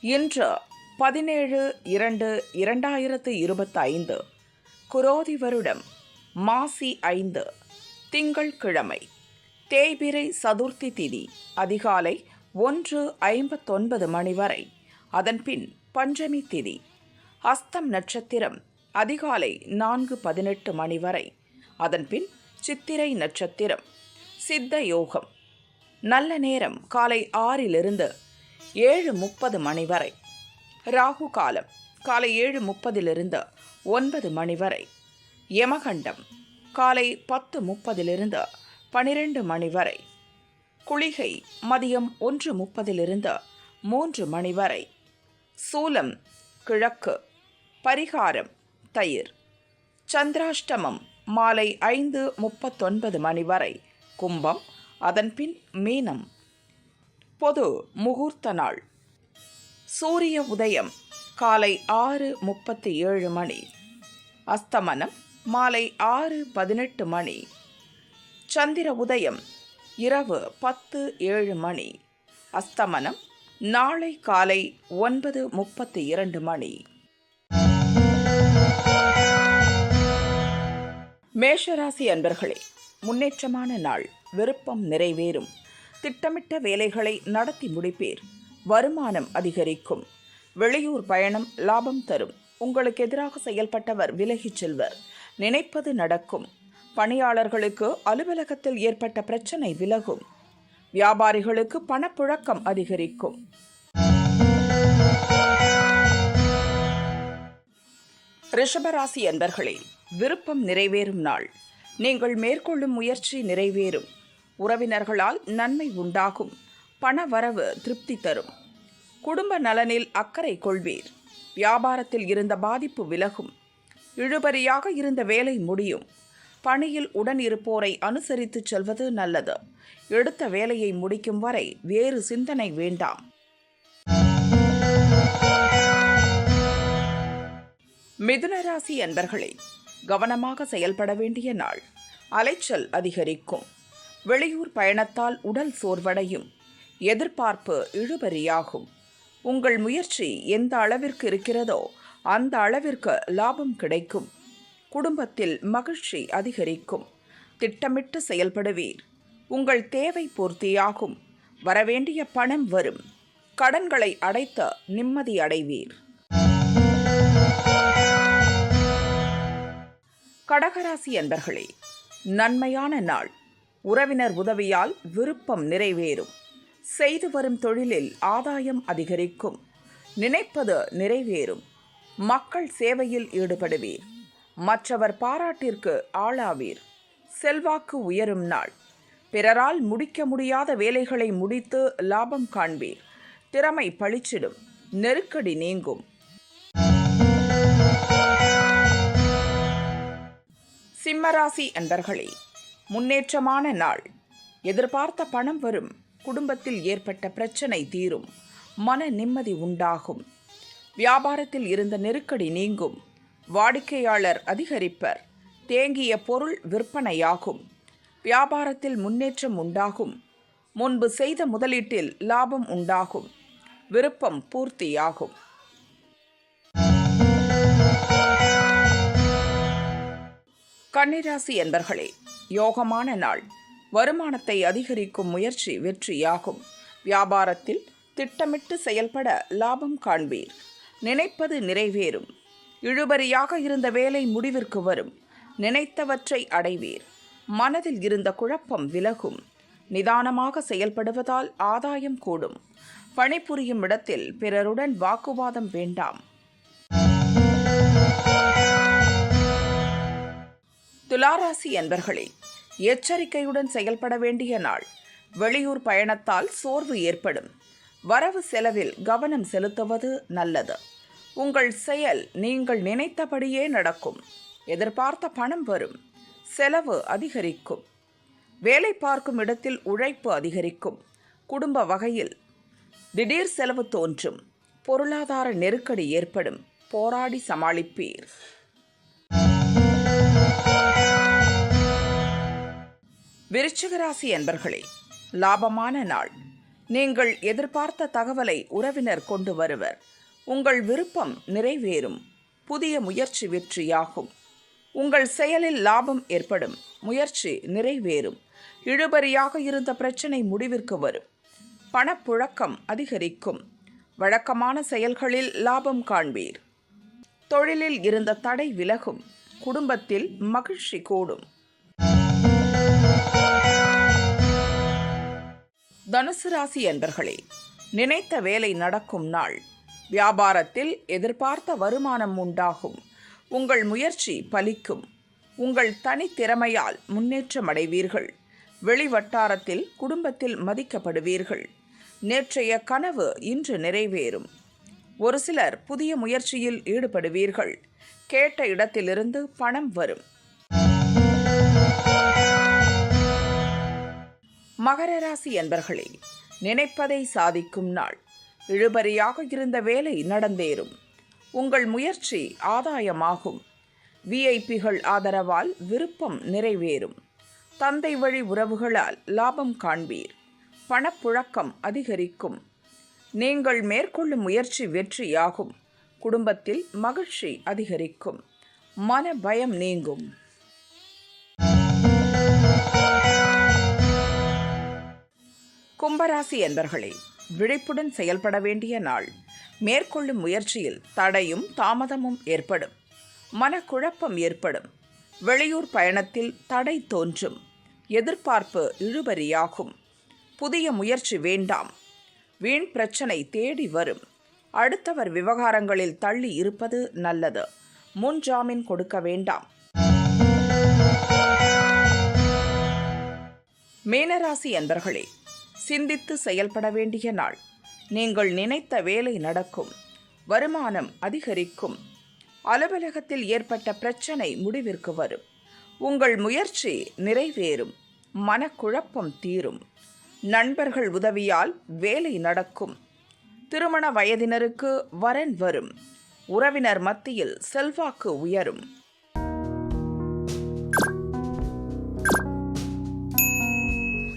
இன்று பதினேழு இரண்டு இரண்டாயிரத்து இருபத்தைந்து குரோதி வருடம் மாசி ஐந்து திங்கள்கிழமை தேய்பிரை சதுர்த்தி திதி அதிகாலை ஒன்று ஐம்பத்தொன்பது மணி வரை அதன்பின் பஞ்சமி திதி அஸ்தம் நட்சத்திரம் அதிகாலை நான்கு பதினெட்டு மணி வரை அதன்பின் சித்திரை நட்சத்திரம் சித்த யோகம். நல்ல நேரம் காலை ஆறிலிருந்து ஏழு முப்பது மணி வரை ராகு காலம். காலை ஏழு முப்பதிலிருந்து ஒன்பது மணி வரை யமகண்டம். காலை பத்து முப்பதிலிருந்து பனிரெண்டு மணி வரை குளிகை மதியம் ஒன்று முப்பதிலிருந்து மூன்று மணி வரை சூலம் கிழக்கு. பரிகாரம் தயிர். சந்திராஷ்டமம் மாலை ஐந்து முப்பத்தொன்பது மணி வரை கும்பம் அதன்பின் மீனம். பொது முகூர்த்த நாள். சூரிய உதயம் காலை ஆறு முப்பத்தி ஏழு மணி. அஸ்தமனம் மாலை ஆறு பதினெட்டு மணி. சந்திர உதயம் இரவு பத்து ஏழு மணி. அஸ்தமனம் நாளை காலை ஒன்பது முப்பத்தி இரண்டு மணி. மேஷராசி அன்பர்களே முன்னேற்றமான நாள். விருப்பம் நிறைவேறும். திட்டமிட்ட வேலைகளை நடத்தி முடிப்பீர். வருமானம் அதிகரிக்கும். வெளியூர் பயணம் லாபம் தரும். உங்களுக்கு எதிராக செயல்பட்டவர் விலகிச் செல்வர். நினைப்பது நடக்கும். பணியாளர்களுக்கு அலுவலகத்தில் ஏற்பட்ட பிரச்சனை விலகும். வியாபாரிகளுக்கு பணப்புழக்கம் அதிகரிக்கும். ரிஷபராசி அன்பர்களே விருப்பம் நிறைவேறும் நாள். நீங்கள் மேற்கொள்ளும் முயற்சி நிறைவேறும். உறவினர்களால் நன்மை உண்டாகும். பண வரவு திருப்தி தரும். குடும்ப நலனில் அக்கறை கொள்வீர். வியாபாரத்தில் இருந்த பாதிப்பு விலகும். இழுபறியாக இருந்த வேலை முடியும். பணியில் உடன் இருப்போரை அனுசரித்துச் செல்வது நல்லது. எடுத்த வேலையை முடிக்கும் வரை வேறு சிந்தனை வேண்டாம். மிதுனராசி அன்பர்களே கவனமாக செயல்பட வேண்டிய நாள். அலைச்சல் அதிகரிக்கும். வெளியூர் பயணத்தால் உடல் சோர்வடையும். எதிர்பார்ப்பு இழுபறியாகும். உங்கள் முயற்சி எந்த அளவிற்கு இருக்கிறதோ அந்த அளவிற்கு லாபம் கிடைக்கும். குடும்பத்தில் மகிழ்ச்சி அதிகரிக்கும். திட்டமிட்டு செயல்படுவீர். உங்கள் தேவை பூர்த்தியாகும். வரவேண்டிய பணம் வரும். கடன்களை அடைத்த நிம்மதி அடைவீர். கடகராசி அன்பர்களே நன்மையான நாள். உறவினர் உதவியால் விருப்பம் நிறைவேறும். செய்து வரும் தொழிலில் ஆதாயம் அதிகரிக்கும். நினைப்பது நிறைவேறும். மக்கள் சேவையில் ஈடுபடுவீர். மற்றவர் பாராட்டிற்கு ஆளாவீர். செல்வாக்கு உயரும் நாள். பிறரால் முடிக்க முடியாத வேலைகளை முடித்து லாபம் காண்பீர். திறமை பளிச்சிடும் நெருக்கடி நீங்கும். சிம்மராசி அன்பர்களே முன்னேற்றமான நாள். எதிர்பார்த்த பணம் வரும். குடும்பத்தில் ஏற்பட்ட பிரச்சனை தீரும். மன நிம்மதி உண்டாகும். வியாபாரத்தில் இருந்த நெருக்கடி நீங்கும். வாடிக்கையாளர் அதிகரிப்பர். தேங்கிய பொருள் விற்பனையாகும். வியாபாரத்தில் முன்னேற்றம் உண்டாகும். முன்பு செய்த முதலீட்டில் லாபம் உண்டாகும். விருப்பம் பூர்த்தியாகும். கன்னிராசி என்பர்களே யோகமான நாள். வருமானத்தை அதிகரிக்கும் முயற்சி வெற்றியாகும். வியாபாரத்தில் திட்டமிட்டு செயல்பட லாபம் காண்பீர். நினைப்பது நிறைவேறும். இழுபறியாக இருந்த வேலை முடிவிற்கு வரும். நினைத்தவற்றை அடைவீர். மனதில் இருந்த குழப்பம் விலகும். நிதானமாக செயல்படுவதால் ஆதாயம் கூடும். பணிபுரியும் இடத்தில் பிறருடன் வாக்குவாதம் வேண்டாம். துலாராசி என்பர்களே எச்சரிக்கையுடன் செயல்பட வேண்டிய நாள். வெளியூர் பயணத்தால் சோர்வு ஏற்படும். வரவு செலவில் கவனம் செலுத்துவது நல்லது. உங்கள் செயல் நீங்கள் நினைத்தபடியே நடக்கும். எதிர்பார்த்த பணம் வரும். செலவு அதிகரிக்கும். வேலை பார்க்கும் இடத்தில் உழைப்பு அதிகரிக்கும். குடும்ப வகையில் திடீர் செலவு தோன்றும். பொருளாதார நெருக்கடி ஏற்படும். போராடி சமாளிப்பீர். விருச்சிகராசி என்பர்களே லாபமான நாள். நீங்கள் எதிர்பார்த்த தகவலை உறவினர் கொண்டு வருவர். உங்கள் விருப்பம் நிறைவேறும். புதிய முயற்சி வெற்றியாகும். உங்கள் செயலில் லாபம் ஏற்படும். முயற்சி நிறைவேறும். இழுபறியாக இருந்த பிரச்சனை முடிவிற்கு வரும். பணப்புழக்கம் அதிகரிக்கும். வழக்கமான செயல்களில் லாபம் காண்பீர். தொழிலில் இருந்த தடை விலகும். குடும்பத்தில் மகிழ்ச்சி கூடும். தனுசு ராசி என்பர்களே நினைத்த வேலை நடக்கும் நாள். வியாபாரத்தில் எதிர்பார்த்த வருமானம் உண்டாகும். உங்கள் முயற்சி பலிக்கும். உங்கள் தனித்திறமையால் முன்னேற்றம் அடைவீர்கள். வெளிவட்டாரத்தில் குடும்பத்தில் மதிக்கப்படுவீர்கள். நேற்றைய கனவு இன்று நிறைவேறும். ஒரு சிலர் புதிய முயற்சியில் ஈடுபடுவீர்கள். கேட்ட இடத்திலிருந்து பணம் வரும். மகர ராசி என்பர்களே நினைப்பதை சாதிக்கும் நாள். இழுபறியாக இருந்த வேலை நடந்தேறும். உங்கள் முயற்சி ஆதாயமாகும். விஐபிகள் ஆதரவால் விருப்பம் நிறைவேறும். தந்தை வழி உறவுகளால் லாபம் காண்பீர். பணப்புழக்கம் அதிகரிக்கும். நீங்கள் மேற்கொள்ளும் முயற்சி வெற்றியாகும். குடும்பத்தில் மகிழ்ச்சி அதிகரிக்கும். மன பயம் நீங்கும். கும்பராசி என்பர்களே விழிப்புடன் செயல்பட வேண்டிய நாள். மேற்கொள்ளும் முயற்சியில் தடையும் தாமதமும் ஏற்படும். மனக்குழப்பம் ஏற்படும். வெளியூர் பயணத்தில் தடை தோன்றும். எதிர்பார்ப்பு இழுபறியாகும். புதிய முயற்சி வேண்டாம். வீண் பிரச்சனை தேடி வரும். அடுத்தவர் விவகாரங்களில் தள்ளி இருப்பது நல்லது. முன் ஜாமீன் கொடுக்க வேண்டாம். மீனராசி அன்பர்களே சிந்தித்து செயல்பட வேண்டிய நாள். நீங்கள் நினைத்த வேலை நடக்கும். வருமானம் அதிகரிக்கும். அலுவலகத்தில் ஏற்பட்ட பிரச்சனை முடிவிற்கு வரும். உங்கள் முயற்சி நிறைவேறும். மனக்குழப்பம் தீரும். நண்பர்கள் உதவியால் வேலை நடக்கும். திருமண வயதினருக்கு வரன் வரும். உறவினர் மத்தியில் செல்வாக்கு உயரும்.